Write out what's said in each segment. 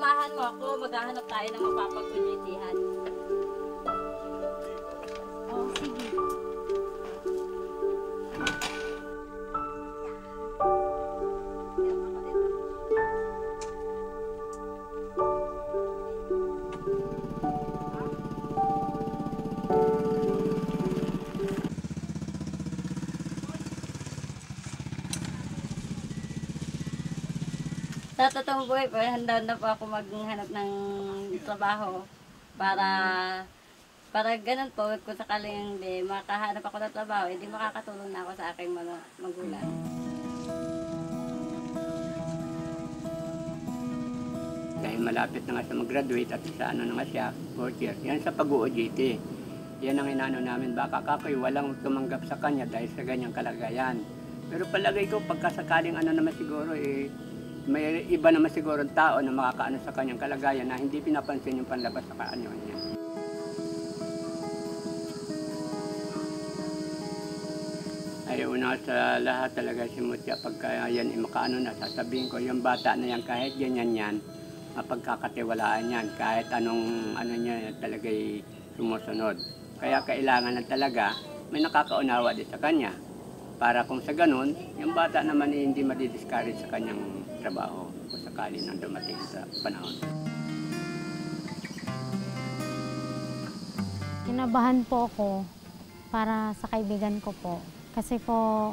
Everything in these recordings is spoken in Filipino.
samahan mo ako, maghahanap tayo ng mapapag-ujitihan. Sa totoong buhay po, handa na po ako maghanap ng trabaho para para ganun po, kung sakaling hindi makahanap ako ng trabaho, hindi makakatulong na ako sa aking mga magulang. Dahil malapit na nga siya mag-graduate at sa ano na nga siya, fourth year. Yan sa pag-OJT. Yan ang inano namin, baka kakoy walang tumanggap sa kanya dahil sa ganyang kalagayan. Pero palagay ko, pagkasakaling ano naman siguro, eh, may iba naman siguro tao na makakaano sa kanyang kalagayan na hindi pinapansin yung panlabas sa kaano niya. Ay una sa lahat talaga si Mutya pagka yan ay makaano na sasabihin ko yung bata na yan kahit ganyan yan mapagkakatiwalaan yan kahit anong ano niya talaga sumusunod. Kaya kailangan na talaga may nakakaunawa din sa kanya para kung sa ganun yung bata naman ay hindi madidiscourage sa kanyang trabaho kung sakali nang dumating sa panahon. Kinabahan po ako para sa kaibigan ko po. Kasi po,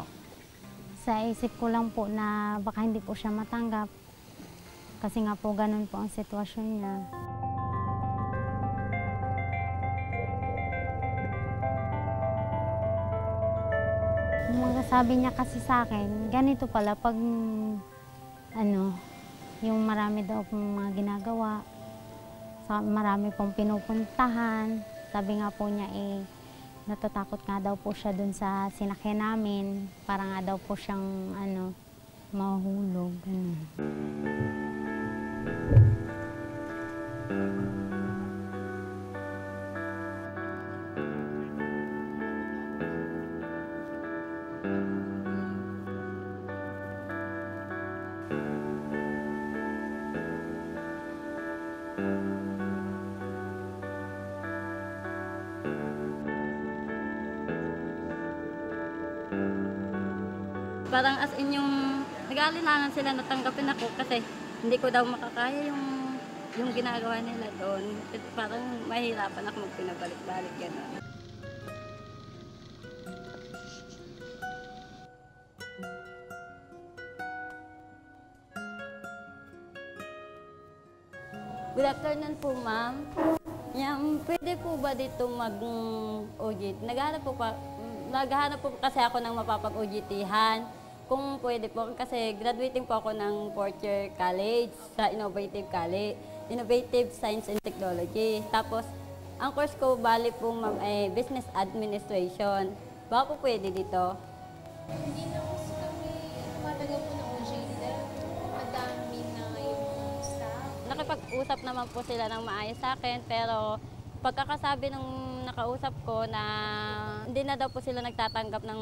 sa isip ko lang po na baka hindi po siya matanggap. Kasi nga po ganun po ang sitwasyon niya. Yung sabi niya kasi sa akin, ganito pala pag ano, yung marami daw pong mga ginagawa, marami pong pinupuntahan. Sabi nga po niya eh, natatakot nga daw po siya dun sa sinakyan namin. Para nga daw po siyang ano, mahulog. Ganun. Parang as in yung nag-aalinlangan sila na tanggapin ako kasi hindi ko daw makakaya yung yung ginagawa nila doon. Parang mahirapan ako magpinabalik-balik gano'n. Good afternoon po, ma'am. Yan, pwede po ba dito mag-OJT? Naghahanap po pa, naghahanap po kasi ako ng mapapag-OJT-han. Kung pwede po, kasi graduating po ako ng fourth year college sa Innovative College, Innovative Science and Technology. Tapos, ang course ko, bali po, ma'am, eh, Business Administration. Baka po pwede dito. Hindi na kasi kami tumatagal po ng dahil madami na yung staff. nakipag-usap naman po sila ng maayos sa akin, pero pagkakasabi ng nakausap ko na hindi na daw po sila nagtatanggap ng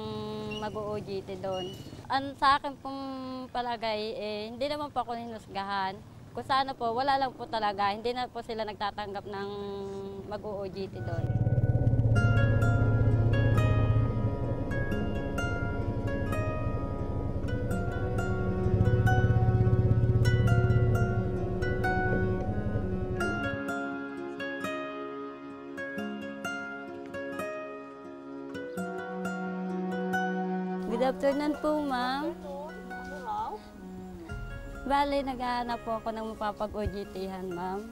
mag-OJT doon. Ang sa akin pong palagay, eh, hindi naman po ako hinusgahan. Kung sana po, wala lang po talaga. Hindi na po sila nagtatanggap ng mag-OJT doon. Good afternoon po, ma'am. Bale, naghahanap po ako ng mapapag-OJT-han, ma'am.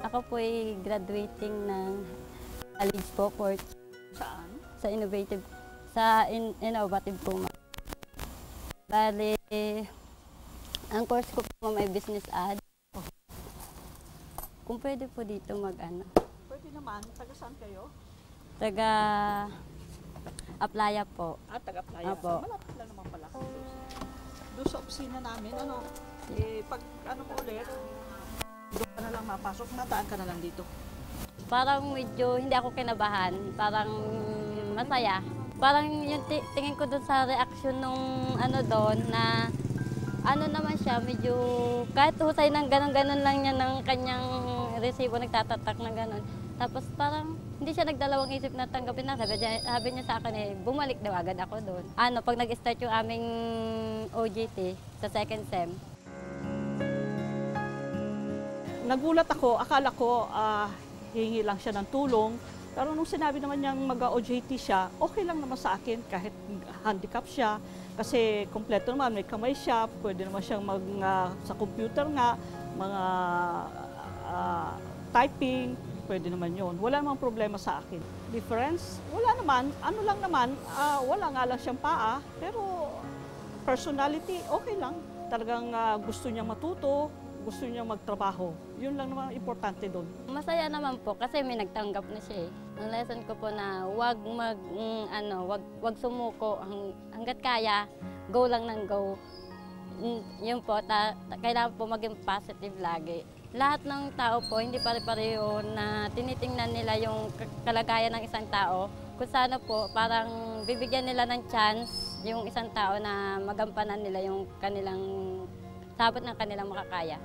Ako po ay graduating ng college po for Saan? sa innovative sa in, innovative po ma'am. Bale, ang course ko po ma'am ay business ad. Kung pwede po dito mag ano, Pwede naman. Taga saan kayo? taga applya po. Ah, taga Playa. Apo. Malapit lang naman pala. Doon sa opisina namin, ano, eh, pag ano mo ulit, doon ka na lang mapasok, nataan ka na lang dito. Parang medyo hindi ako kinabahan, parang masaya. Parang yung ti- tingin ko doon sa reaction nung ano doon na ano naman siya, medyo kahit husay ng ganon-ganon lang niya ng kanyang resibo, nagtatatak ng ganon. Tapos parang hindi siya nagdalawang isip na tanggapin na. Sabi sabi niya sa akin eh, bumalik daw agad ako doon. Ano, pag nag-start yung aming OJT sa second sem, Nagulat ako, akala ko ah, hihingi lang siya ng tulong. Pero nung sinabi naman niyang mag-OJT siya, okay lang naman sa akin kahit handicap siya. Kasi kompleto naman, may kamay siya, pwede naman siyang mag, ah, sa computer nga, mga ah, typing, pwede naman yon. Wala namang problema sa akin. Difference? Wala naman. Ano lang naman, ah, wala nga lang siyang paa, pero personality, okay lang. Talagang ah, gusto niyang matuto, gusto niyang magtrabaho. Yun lang naman importante doon. Masaya naman po kasi may nagtanggap na siya eh. Ang lesson ko po na wag mag mm, ano, wag wag sumuko hang, hangga't kaya, go lang ng go. Mm, yun po, ta, ta- kailangan po maging positive lagi. Lahat ng tao po, hindi pare-pareho na tinitingnan nila yung kalagayan ng isang tao. Kung sana po, parang bibigyan nila ng chance yung isang tao na magampanan nila yung kanilang sabot ng kanilang makakaya.